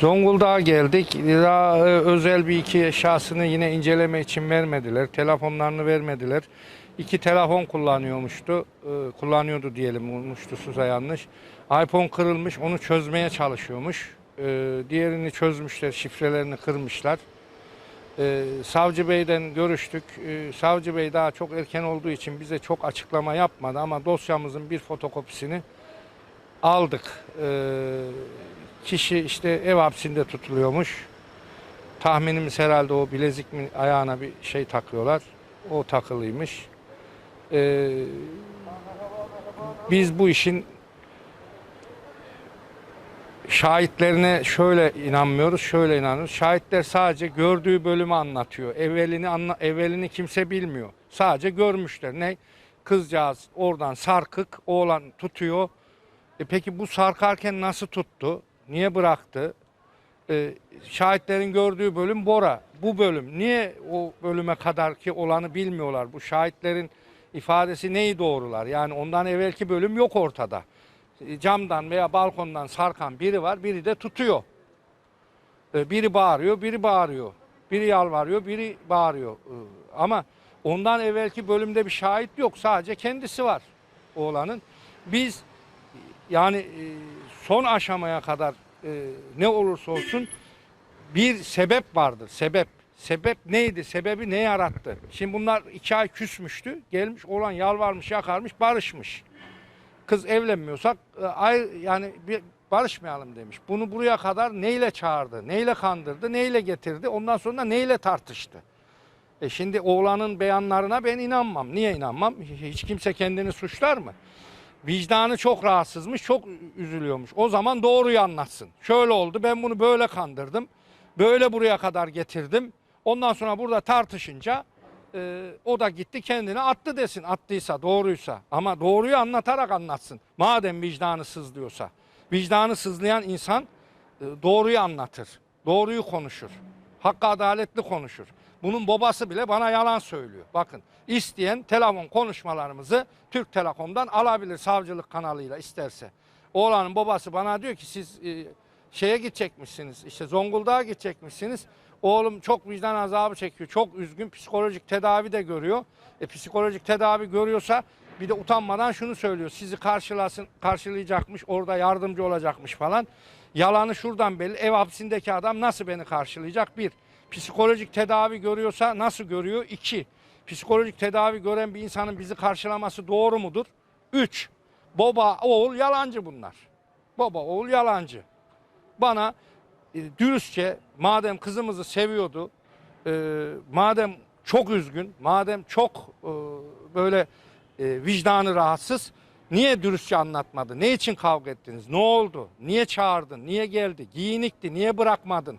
Zonguldak'a geldik. Daha e, özel bir iki eşyasını yine inceleme için vermediler. Telefonlarını vermediler. İki telefon kullanıyormuştu. e, Kullanıyordu diyelim unutmuştu yanlış. iPhone kırılmış onu çözmeye çalışıyormuş. E, Diğerini çözmüşler şifrelerini kırmışlar. Savcı Bey'den görüştük. Savcı Bey daha çok erken olduğu için bize çok açıklama yapmadı ama dosyamızın bir fotokopisini aldık. Kişi işte ev hapsinde tutuluyormuş. Tahminimiz herhalde o bilezik mi ayağına bir şey takıyorlar. O takılıymış. Ee, biz bu işin şahitlerine şöyle inanmıyoruz, şöyle inanıyoruz. Şahitler sadece gördüğü bölümü anlatıyor. Evvelini anla, evvelini kimse bilmiyor. Sadece görmüşler. Ne? Kızcağız oradan sarkık, oğlan tutuyor. E peki bu sarkarken nasıl tuttu? Niye bıraktı? E, şahitlerin gördüğü bölüm Bora. Bu bölüm. Niye o bölüme kadar ki olanı bilmiyorlar? Bu şahitlerin ifadesi neyi doğrular? Yani ondan evvelki bölüm yok ortada. E, camdan veya balkondan sarkan biri var, biri de tutuyor. E, biri bağırıyor, biri bağırıyor. Biri yalvarıyor, biri bağırıyor. E, ama ondan evvelki bölümde bir şahit yok. Sadece kendisi var oğlanın. Biz yani e, son aşamaya kadar e, ne olursa olsun bir sebep vardır. Sebep. Sebep neydi? Sebebi ne yarattı? Şimdi bunlar iki ay küsmüştü. Gelmiş olan yalvarmış, yakarmış, barışmış. Kız evlenmiyorsak e, ay yani bir barışmayalım demiş. Bunu buraya kadar neyle çağırdı, neyle kandırdı, neyle getirdi, ondan sonra neyle tartıştı. E şimdi oğlanın beyanlarına ben inanmam. Niye inanmam? Hiç kimse kendini suçlar mı? Vicdanı çok rahatsızmış, çok üzülüyormuş. O zaman doğruyu anlatsın. Şöyle oldu, ben bunu böyle kandırdım. Böyle buraya kadar getirdim. Ondan sonra burada tartışınca e, o da gitti kendini attı desin. Attıysa, doğruysa. Ama doğruyu anlatarak anlatsın. Madem vicdanı sızlıyorsa. Vicdanı sızlayan insan e, doğruyu anlatır. Doğruyu konuşur. Hakkı adaletli konuşur. Bunun babası bile bana yalan söylüyor. Bakın isteyen telefon konuşmalarımızı Türk Telekom'dan alabilir savcılık kanalıyla isterse. Oğlanın babası bana diyor ki siz e, şeye gidecekmişsiniz işte Zonguldak'a gidecekmişsiniz. Oğlum çok vicdan azabı çekiyor. Çok üzgün. Psikolojik tedavi de görüyor. E, psikolojik tedavi görüyorsa bir de utanmadan şunu söylüyor. Sizi karşılasın, karşılayacakmış, orada yardımcı olacakmış falan. Yalanı şuradan belli. Ev hapsindeki adam nasıl beni karşılayacak? Bir. Psikolojik tedavi görüyorsa nasıl görüyor? İki. Psikolojik tedavi gören bir insanın bizi karşılaması doğru mudur? Üç. Baba, oğul yalancı bunlar. Baba, oğul yalancı. Bana e, dürüstçe madem kızımızı seviyordu, e, madem çok üzgün, madem çok e, böyle e, vicdanı rahatsız, niye dürüstçe anlatmadı? Ne için kavga ettiniz? Ne oldu? Niye çağırdın? Niye geldi? Giyinikti, niye bırakmadın?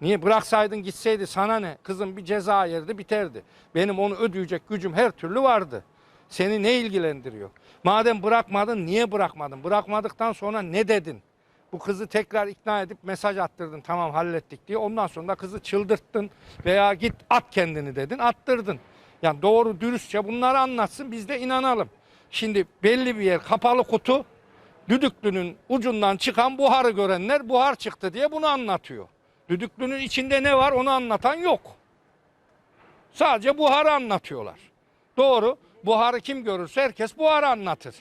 Niye bıraksaydın gitseydi sana ne? Kızım bir ceza yerdi biterdi. Benim onu ödeyecek gücüm her türlü vardı. Seni ne ilgilendiriyor? Madem bırakmadın niye bırakmadın? Bırakmadıktan sonra ne dedin? Bu kızı tekrar ikna edip mesaj attırdın tamam hallettik diye. Ondan sonra da kızı çıldırttın veya git at kendini dedin attırdın. Yani doğru dürüstçe bunları anlatsın biz de inanalım. Şimdi belli bir yer kapalı kutu düdüklünün ucundan çıkan buharı görenler buhar çıktı diye bunu anlatıyor. Düdüklünün içinde ne var onu anlatan yok. Sadece buharı anlatıyorlar. Doğru. Buharı kim görürse herkes buharı anlatır.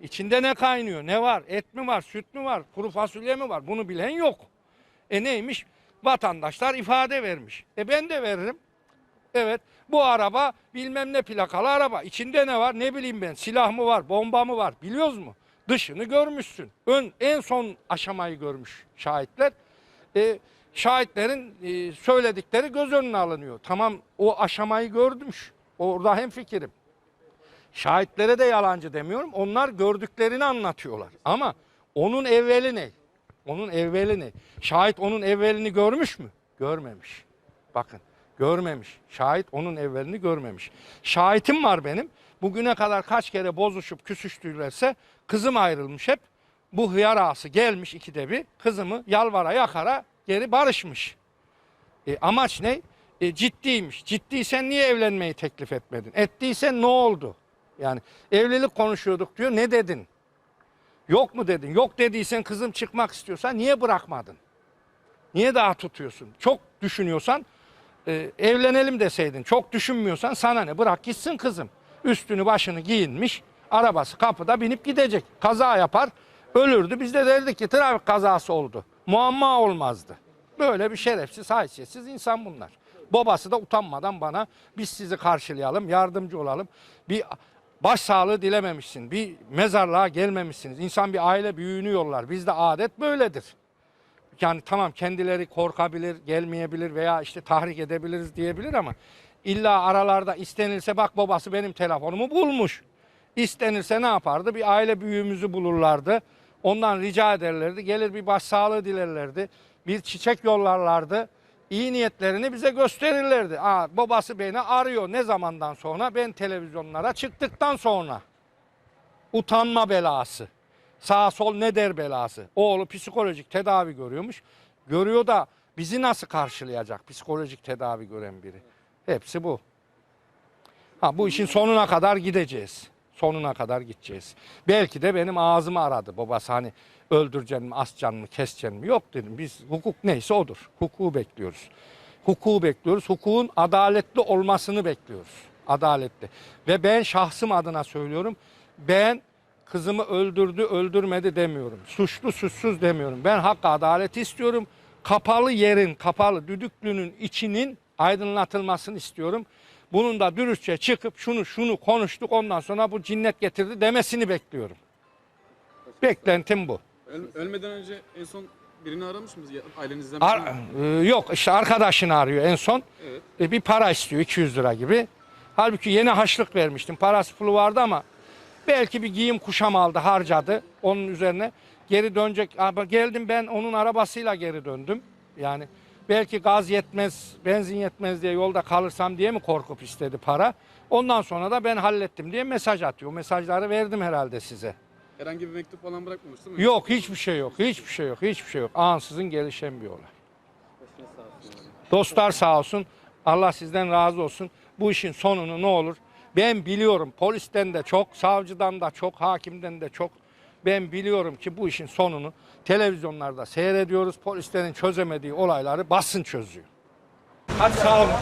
İçinde ne kaynıyor? Ne var? Et mi var? Süt mü var? Kuru fasulye mi var? Bunu bilen yok. E neymiş? Vatandaşlar ifade vermiş. E ben de veririm. Evet bu araba bilmem ne plakalı araba. İçinde ne var? Ne bileyim ben. Silah mı var? Bomba mı var? Biliyoruz mu? Dışını görmüşsün. Ön en son aşamayı görmüş şahitler. E, şahitlerin e, söyledikleri göz önüne alınıyor. Tamam o aşamayı gördümüş. Orada hem fikirim. Şahitlere de yalancı demiyorum. Onlar gördüklerini anlatıyorlar. Ama onun evveli ne? Onun evveli ne? Şahit onun evvelini görmüş mü? Görmemiş. Bakın görmemiş. Şahit onun evvelini görmemiş. Şahitim var benim. Bugüne kadar kaç kere bozuşup küsüştülerse kızım ayrılmış hep. Bu hıyar ağası gelmiş ikide bir kızımı yalvara yakara geri barışmış. E, amaç ne? E, ciddiymiş. Ciddiysen niye evlenmeyi teklif etmedin? Ettiysen ne oldu? Yani evlilik konuşuyorduk diyor. Ne dedin? Yok mu dedin? Yok dediysen kızım çıkmak istiyorsa niye bırakmadın? Niye daha tutuyorsun? Çok düşünüyorsan e, evlenelim deseydin. Çok düşünmüyorsan sana ne? Bırak gitsin kızım. Üstünü başını giyinmiş. Arabası kapıda binip gidecek. Kaza yapar. Ölürdü. Biz de derdik ki trafik kazası oldu. Muamma olmazdı. Böyle bir şerefsiz, haysiyetsiz insan bunlar. Babası da utanmadan bana biz sizi karşılayalım, yardımcı olalım. Bir baş sağlığı dilememişsin, bir mezarlığa gelmemişsiniz. İnsan bir aile büyüğünü yollar. Bizde adet böyledir. Yani tamam kendileri korkabilir, gelmeyebilir veya işte tahrik edebiliriz diyebilir ama illa aralarda istenilse bak babası benim telefonumu bulmuş. İstenirse ne yapardı? Bir aile büyüğümüzü bulurlardı. Ondan rica ederlerdi. Gelir bir başsağlığı dilerlerdi. Bir çiçek yollarlardı. İyi niyetlerini bize gösterirlerdi. Aa, babası beni arıyor. Ne zamandan sonra? Ben televizyonlara çıktıktan sonra. Utanma belası. Sağ sol ne der belası. Oğlu psikolojik tedavi görüyormuş. Görüyor da bizi nasıl karşılayacak psikolojik tedavi gören biri? Hepsi bu. Ha bu işin sonuna kadar gideceğiz. Sonuna kadar gideceğiz. Belki de benim ağzımı aradı babası hani öldüreceksin mi, asacaksın mı, keseceksin mi? Yok dedim biz hukuk neyse odur. Hukuku bekliyoruz. Hukuku bekliyoruz. Hukukun adaletli olmasını bekliyoruz. Adaletli. Ve ben şahsım adına söylüyorum. Ben kızımı öldürdü, öldürmedi demiyorum. Suçlu, suçsuz demiyorum. Ben hak adalet istiyorum. Kapalı yerin, kapalı düdüklünün içinin aydınlatılmasını istiyorum. Bunun da dürüstçe çıkıp şunu şunu konuştuk ondan sonra bu cinnet getirdi demesini bekliyorum. Beklentim bu. Öl- ölmeden önce en son birini aramış? Ya- Ailenizden Ar- mi? e, yok işte arkadaşını arıyor en son. Evet. E, bir para istiyor 200 lira gibi. Halbuki yeni haçlık vermiştim. Parası pulu vardı ama belki bir giyim kuşam aldı harcadı onun üzerine. Geri dönecek. Ama geldim ben onun arabasıyla geri döndüm. Yani belki gaz yetmez, benzin yetmez diye yolda kalırsam diye mi korkup istedi para. Ondan sonra da ben hallettim diye mesaj atıyor. Mesajları verdim herhalde size. Herhangi bir mektup falan bırakmamış değil mi? Yok hiçbir şey yok. Hiçbir şey yok. Hiçbir şey yok. Ansızın gelişen bir olay. Dostlar sağ olsun. Allah sizden razı olsun. Bu işin sonunu ne olur? Ben biliyorum polisten de çok, savcıdan da çok, hakimden de çok. Ben biliyorum ki bu işin sonunu televizyonlarda seyrediyoruz. Polislerin çözemediği olayları basın çözüyor. Hadi sağ olun.